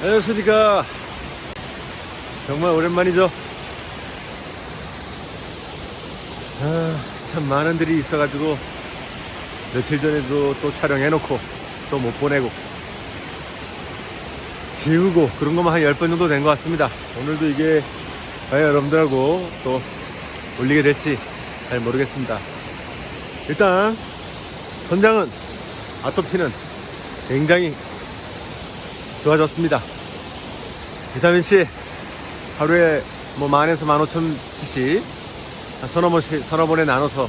안녕하십니까. 정말 오랜만이죠. 아, 참 많은 들이 있어가지고 며칠 전에도 또 촬영해놓고 또 못 보내고 지우고 그런 것만 한 10번 정도 된 것 같습니다. 오늘도 이게 과연 여러분들하고 또 올리게 될지 잘 모르겠습니다. 일단 선장은 아토피는 굉장히 좋아졌습니다. 비타민C 하루에 뭐 만에서 만 오천 cc 한 서너 번씩 서너 번에 나눠서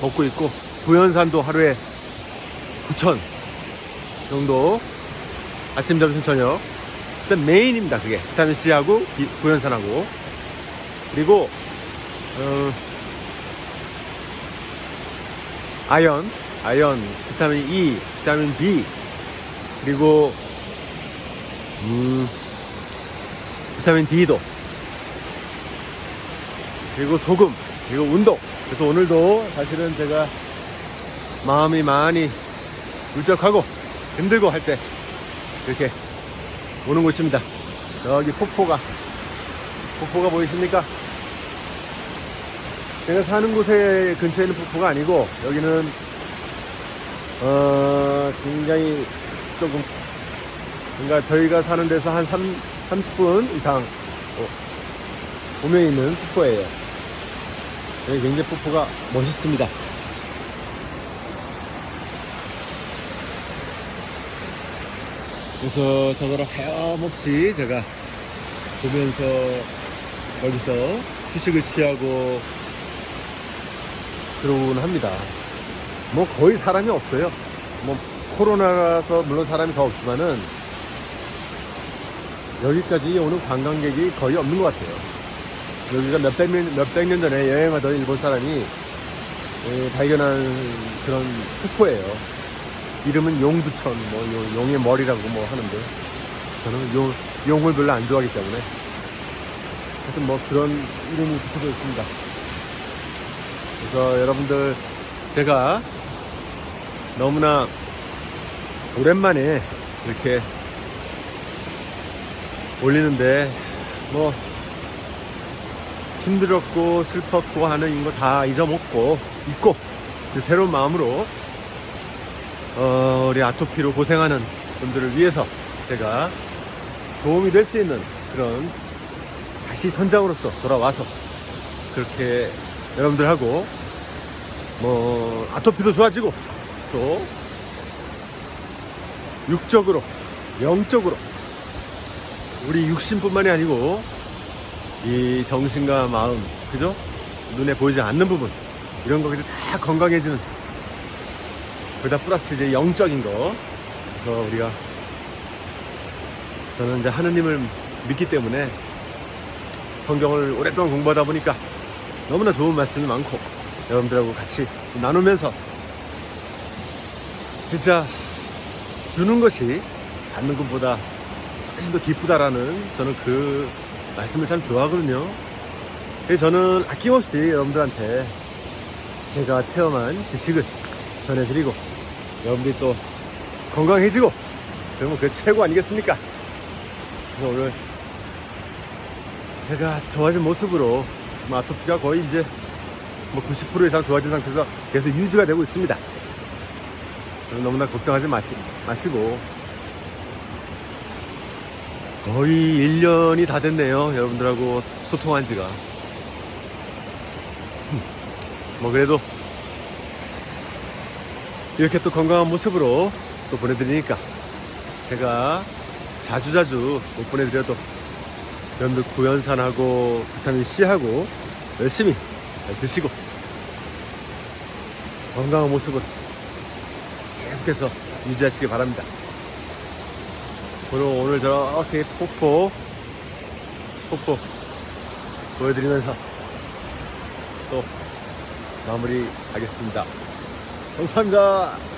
먹고 있고 부연산도 하루에 9천 정도 아침 점심 저녁. 일단 메인입니다 그게. 비타민C하고 비- 부연산하고. 그리고 어, 아연 아연 비타민 E 비타민 B 그리고 음, 비타민 D도. 그리고 소금 그리고 운동. 그래서 오늘도 사실은 제가 마음이 많이 울적하고 힘들고 할 때 이렇게 오는 곳입니다. 여기 폭포가 폭포가 보이십니까? 제가 사는 곳에 근처에 있는 폭포가 아니고 여기는 어 굉장히 조금 그러니까 저희가 사는 데서 한 3, 30분 이상 어, 오면 있는 폭포예요. 여기 굉장히 폭포가 멋있습니다. 그래서 저거를 하염없이 제가 보면서 여기서 휴식을 취하고 들어오곤 합니다. 뭐 거의 사람이 없어요. 뭐 코로나라서 물론 사람이 더 없지만은 여기까지 오는 관광객이 거의 없는 것 같아요. 여기가 몇백 년, 몇백 년 전에 여행하던 일본 사람이 예, 발견한 그런 폭포예요. 이름은 용두천, 뭐, 요- 용의 머리라고 뭐 하는데, 저는 용, 용을 별로 안 좋아하기 때문에, 하여튼 뭐 그런 이름이 붙여져 있습니다. 그래서 여러분들, 제가 너무나 오랜만에 이렇게 올리는데 뭐 힘들었고 슬펐고 하는 거 다 잊어먹고 잊고 그 새로운 마음으로 어, 우리 아토피로 고생하는 분들을 위해서 제가 도움이 될 수 있는 그런 다시 선장으로서 돌아와서 그렇게 여러분들하고 뭐 아토피도 좋아지고 또 육적으로 영적으로 우리 육신뿐만이 아니고 이 정신과 마음 그죠? 눈에 보이지 않는 부분 이런 것들이 다 건강해지는 거기다 플러스 이제 영적인 거. 그래서 우리가 저는 이제 하느님을 믿기 때문에 성경을 오랫동안 공부하다 보니까 너무나 좋은 말씀이 많고 여러분들하고 같이 나누면서 진짜 주는 것이 받는 것보다 훨씬 더 기쁘다라는 저는 그 말씀을 참 좋아하거든요. 그래서 저는 아낌없이 여러분들한테 제가 체험한 지식을 전해드리고 여러분들이 또 건강해지고 그러면 그게 최고 아니겠습니까? 그래서 오늘 제가 좋아진 모습으로 뭐 아토피가 거의 이제 뭐 90% 이상 좋아진 상태에서 계속 유지가 되고 있습니다. 너무나 걱정하지 마시, 마시고 거의 1년이 다 됐네요. 여러분들하고 소통한 지가. 뭐 그래도 이렇게 또 건강한 모습으로 또 보내드리니까 제가 자주자주 못 보내드려도 여러분들 구연산하고 비타민 C하고 열심히 잘 드시고 건강한 모습을 계속해서 유지하시기 바랍니다. 그리고 오늘 저렇게 폭포 폭포 보여드리면서 또 마무리 하겠습니다. 감사합니다.